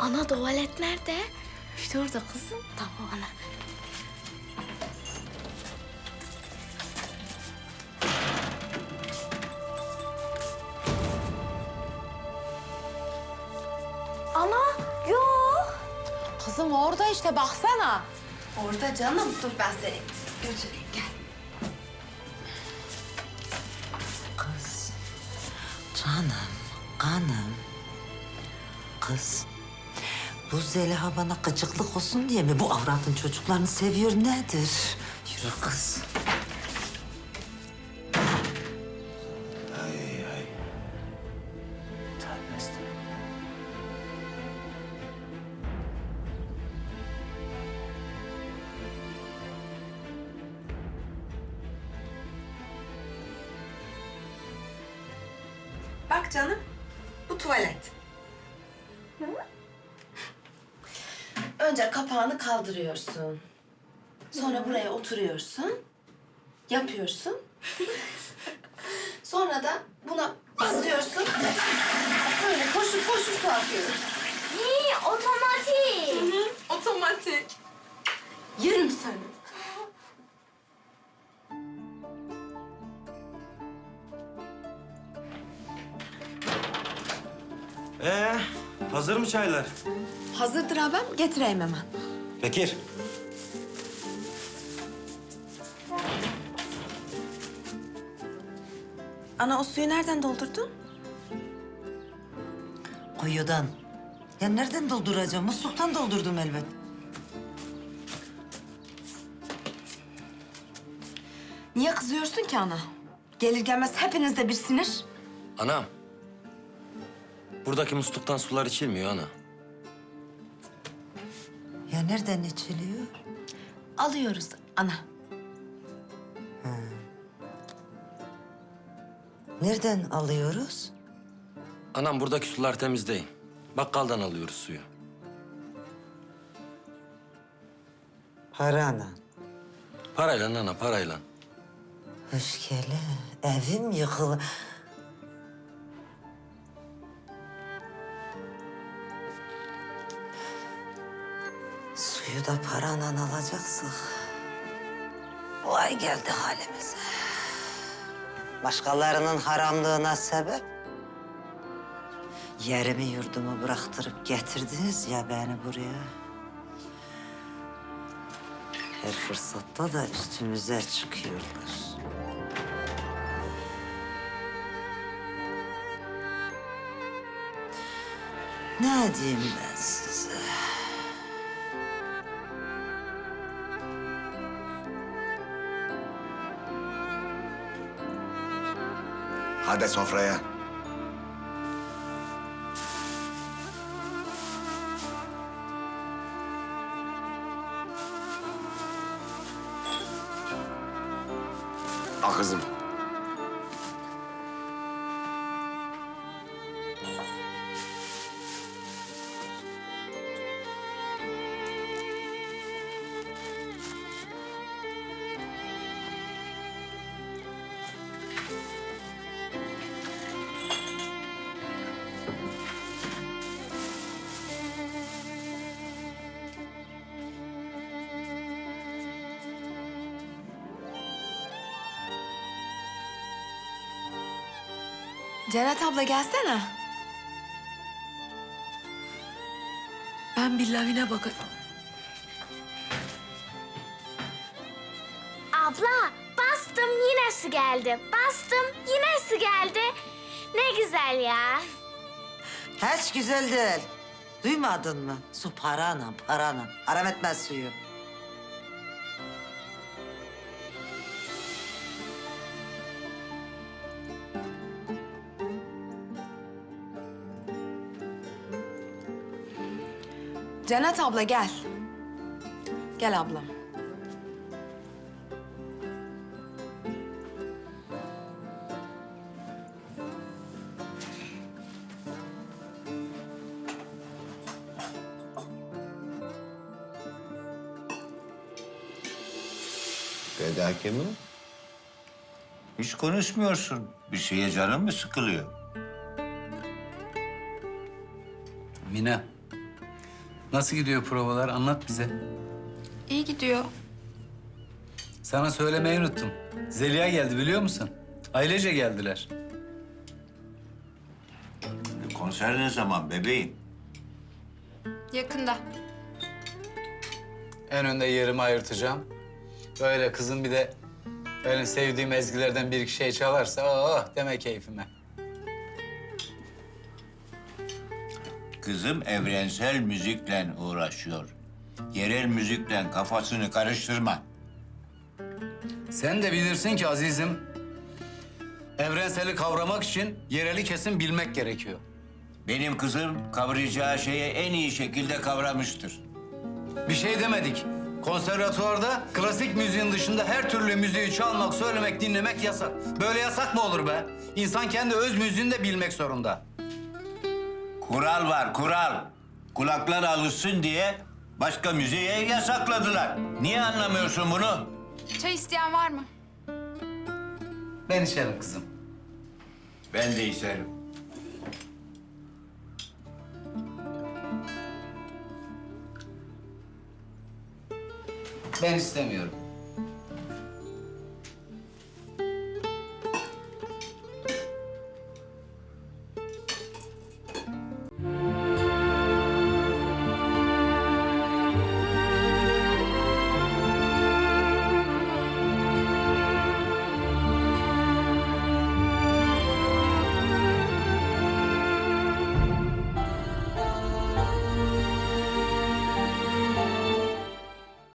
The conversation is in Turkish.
Ana tuvalet nerede? İşte orada kızım. Tamam ana. Ana yok. Kızım orada işte baksana. Orada canım. Dur ben seni götüreyim gel. Kız, canım, kanım. Kız, bu Zeliha bana gıcıklık olsun diye mi bu avratın çocuklarını seviyor nedir? Yürü kız. Ay ay. Estağfurullah. Bak canım. Bu tuvalet. Önce kapağını kaldırıyorsun. Sonra buraya oturuyorsun. Yapıyorsun. Sonra da buna basıyorsun. Böyle koşup koşup su akıyor. İyi otomatik. Otomatik. Yerim seni. Ee, hazır mı çaylar? Hazırdır abim. Getireyim hemen. Bekir. Ana o suyu nereden doldurdun? Kuyudan. Ya nereden dolduracağım? Musluktan doldurdum elbet. Niye kızıyorsun ki ana? Gelir gelmez hepinizde bir sinir. Anam. Buradaki musluktan sular içilmiyor ana. Ya nereden içiliyor? Alıyoruz ana. Nereden alıyoruz? Anam buradaki sular temiz değil. Bakkaldan alıyoruz suyu. Parana. Parayla ana parayla. Hoş gele. Evim yıkılı. Suyu da parayla alacaksak. Vay geldi halimize. Başkalarının haramlığına sebep. Yerimi yurdumu bıraktırıp getirdiniz ya beni buraya. Her fırsatta da üstümüze çıkıyorlar. Ne diyeyim ben size? Hadi sofraya. Al kızım. Cennet abla gelsene. Ben bir lavine bakayım. Abla bastım yine su geldi. Bastım yine su geldi. Ne güzel ya. Hiç güzel değil. Duymadın mı? Su parana, parana. Haram etmez suyu. Cennet abla gel. Gel ablam. Bedake mi? Hiç konuşmuyorsun. Bir şeye canın mı sıkılıyor? Mine, Nasıl gidiyor provalar? Anlat bize. İyi gidiyor. Sana söylemeyi unuttum. Zeliha geldi biliyor musun? Ailece geldiler. Konser ne zaman bebeğim? Yakında. En önde yerimi ayırtacağım. Böyle kızım bir de benim sevdiğim ezgilerden bir iki şey çalarsa oh deme keyfime. Kızım evrensel müzikle uğraşıyor. Yerel müzikle kafasını karıştırma. Sen de bilirsin ki azizim, evrenseli kavramak için yereli kesin bilmek gerekiyor. Benim kızım kavrayacağı şeyi en iyi şekilde kavramıştır. Bir şey demedik. Konservatuvarda klasik müziğin dışında her türlü müziği çalmak, söylemek, dinlemek yasak. Böyle yasak mı olur be? İnsan kendi öz müziğini de bilmek zorunda. Kural var, kural. Kulaklar alışsın diye başka müziğe yasakladılar. Niye anlamıyorsun bunu? Çay isteyen var mı? Ben içerim kızım. Ben de isterim. Ben istemiyorum.